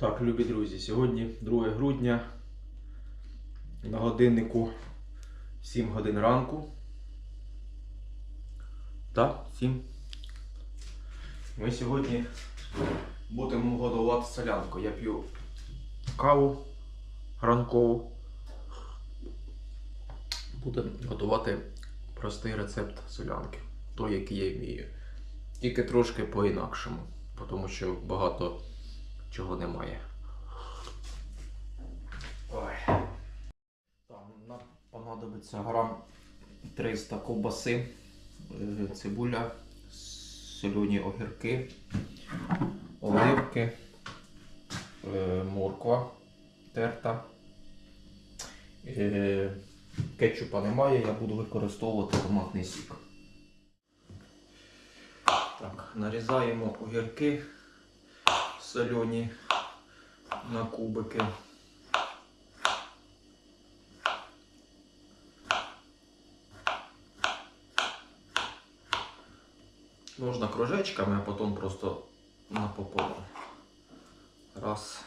Так, любі друзі, сьогодні 2 грудня. На годиннику 7 годин ранку. Так, 7. Ми сьогодні будемо годувати солянку. Я п'ю каву ранкову. Будемо готувати простий рецепт солянки. Той, який я вмію. Тільки трошки по-інакшому, тому що багато чого немає. Ой. Там нам понадобиться грам 300 ковбаси, е, цибуля, солені огірки, оливки, е, морква терта. Е, Кетчупа немає, я буду використовувати томатний сік. Так, нарізаємо огірки солені на кубики. Можна кружечками, а потім просто напополам. Раз.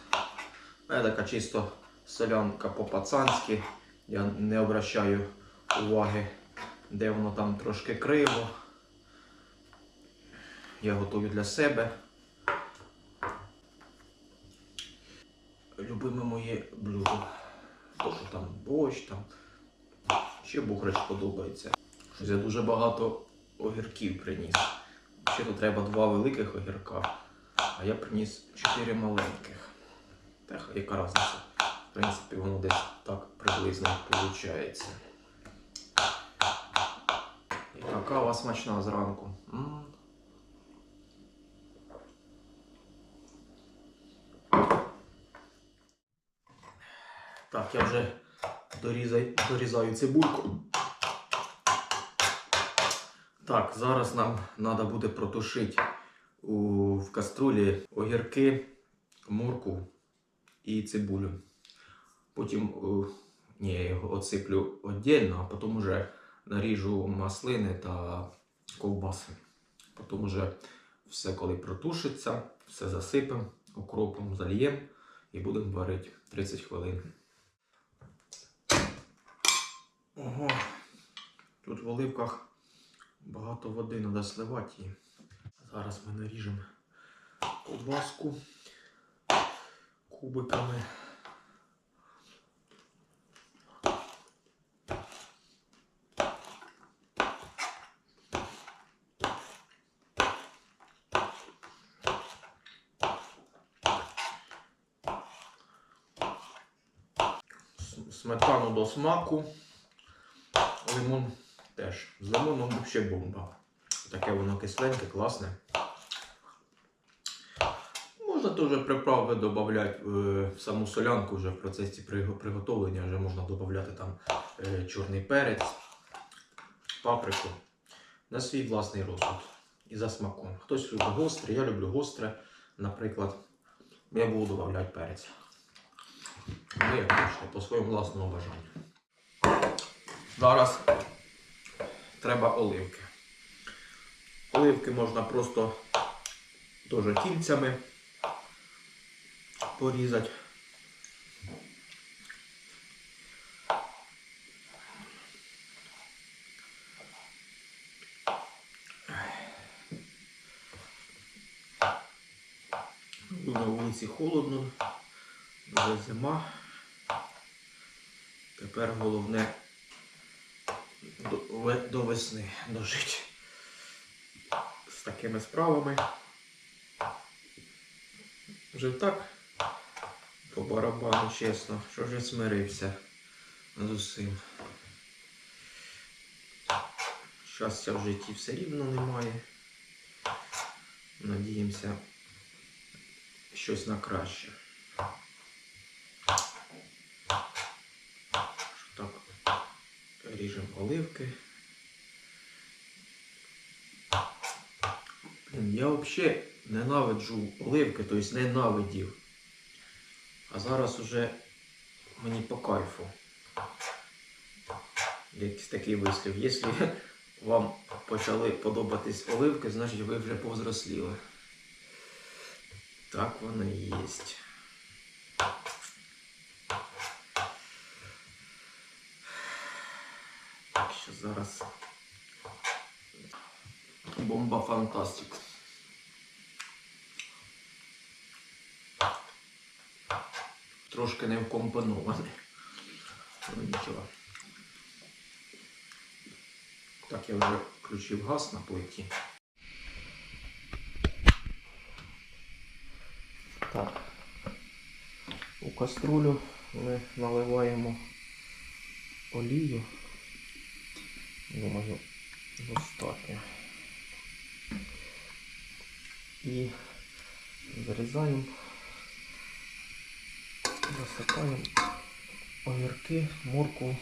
У мене така чисто солянка по-пацанськи. Я не обращаю уваги, де воно там трошки криво. Я готую для себе. Любиме моє блюдо. То, що там борщ, там. Ще бухрач подобається. Щось я дуже багато огірків приніс. Ще тут треба два великих огірка, а я приніс чотири маленьких. Та яка різниця? В принципі, воно десь так приблизно виходить. Яка кава смачна зранку. М. Так, я вже дорізаю, дорізаю цибульку. Так, зараз нам треба буде протушити у, в каструлі огірки, морку і цибулю. Потім о, ні, його оцеплю віддільно, а потім вже наріжу маслини та ковбаси. Потім вже все, коли протушиться, все засипемо, окропом зальємо і будемо варити 30 хвилин. Ого, тут в оливках багато води треба сливати її. Зараз ми наріжемо ковбаску кубиками. Сметану до смаку. Лимон теж. З лимоном взагалі бомба. Таке воно кисленьке, класне. Можна теж приправи додати в саму солянку вже в процесі приготовлення. Вже можна додати там е, чорний перець, паприку на свій власний розсуд і за смаком. Хтось любить гостре, я люблю гостре, наприклад. Я буду додати перець. Ви як хочете, по своєму власному бажанню. Зараз треба оливки. Оливки можна просто теж кільцями порізати. На вулиці холодно, вже зима. Тепер головне до, до весни дожити з такими справами. Вже так по барабану, чесно, що вже смирився з усім. Щастя в житті все рівно немає. Надіємося щось на краще. Так, ріжемо оливки. Блін, Я взагалі ненавиджу оливки, тобто ненавидів. А зараз уже мені по кайфу. Якийсь такий вислів. Якщо вам почали подобатись оливки, значить ви вже повзросліли. Так воно і є. Ще зараз. Бомба фантастик. Трошки не вкомпонований. Ну нічого. Так, я вже включив газ на плиті. Так. У каструлю ми наливаємо олію. Думаю, достатньо. І зарізаємо, засипаємо огірки, морку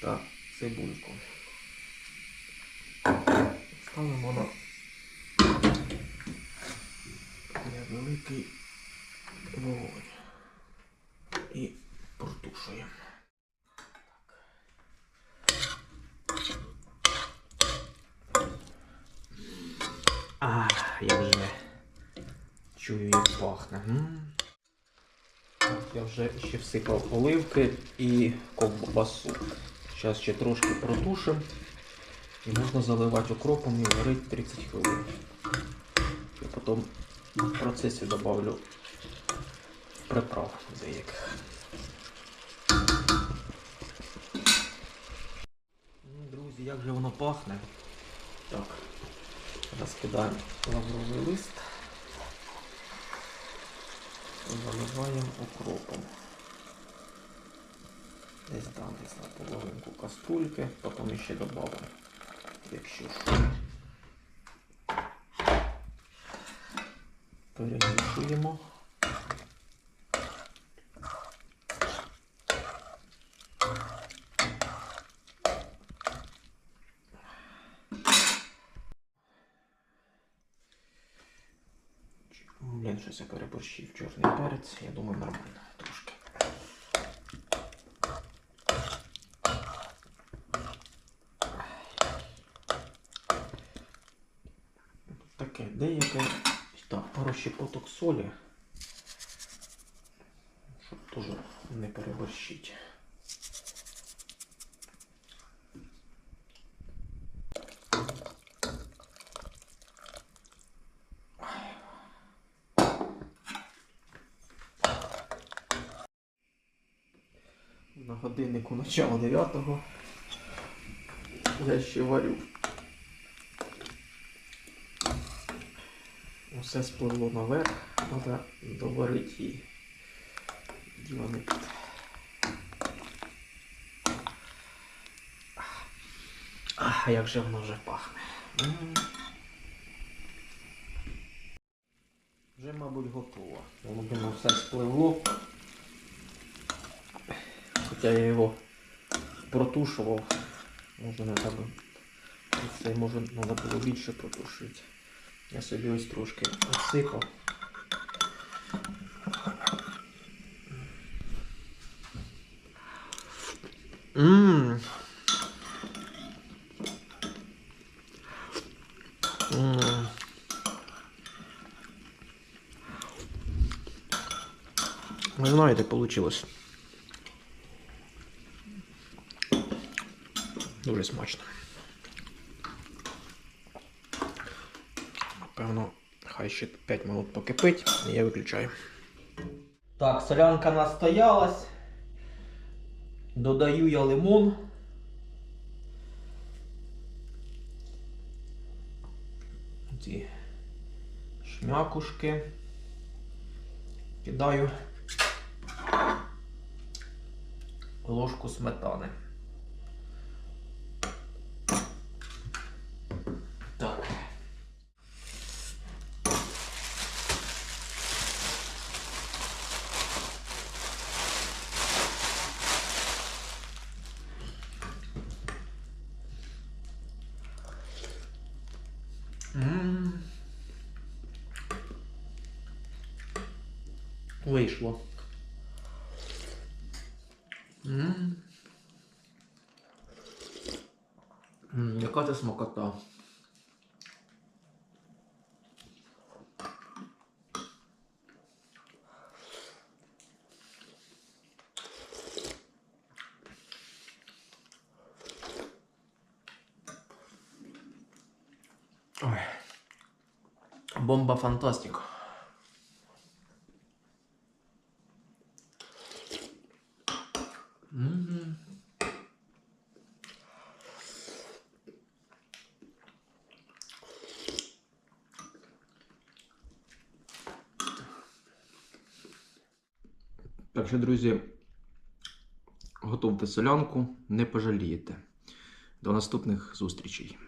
та цибульку. Ставимо на невеликий вогонь і протушуємо. А, я вже чую, як пахне. Я вже ще всипав оливки і ковбасу. Зараз ще трошки протушимо. І можна заливати окропом і варити 30 хвилин. Я потім в процесі добавлю приправ деяких. Друзі, як же воно пахне? Так, розкидаємо лавровий лист. Заливаємо окропом. Десь там, десь на половинку каструльки, потім ще додамо, якщо що. Перемішуємо. Блін, щось я переборщив чорний перець. Я думаю, нормально трошки. Таке деяке. Так, пару солі. Щоб теж не переборщити. На годиннику начало 9-го я ще варю. Усе спливло наверх, треба доварити її. Діло не тут. Ах, як же воно вже пахне. Вже, мабуть, готово. Воно все спливло. Я його протушував. Може не треба. Це може треба було більше протушити. Я собі ось трошки осипав. Ммм. Ви знаєте, получилось. Дуже смачно. Напевно, хай ще 5 минут покипить, і я виключаю. Так, солянка настоялась. Додаю я лимон. Ці шмякушки. Кидаю ложку сметани. вийшло. М -м, яка це смакота? Бомба фантастика. Так що, друзі, готуйте солянку, не пожалієте. До наступних зустрічей.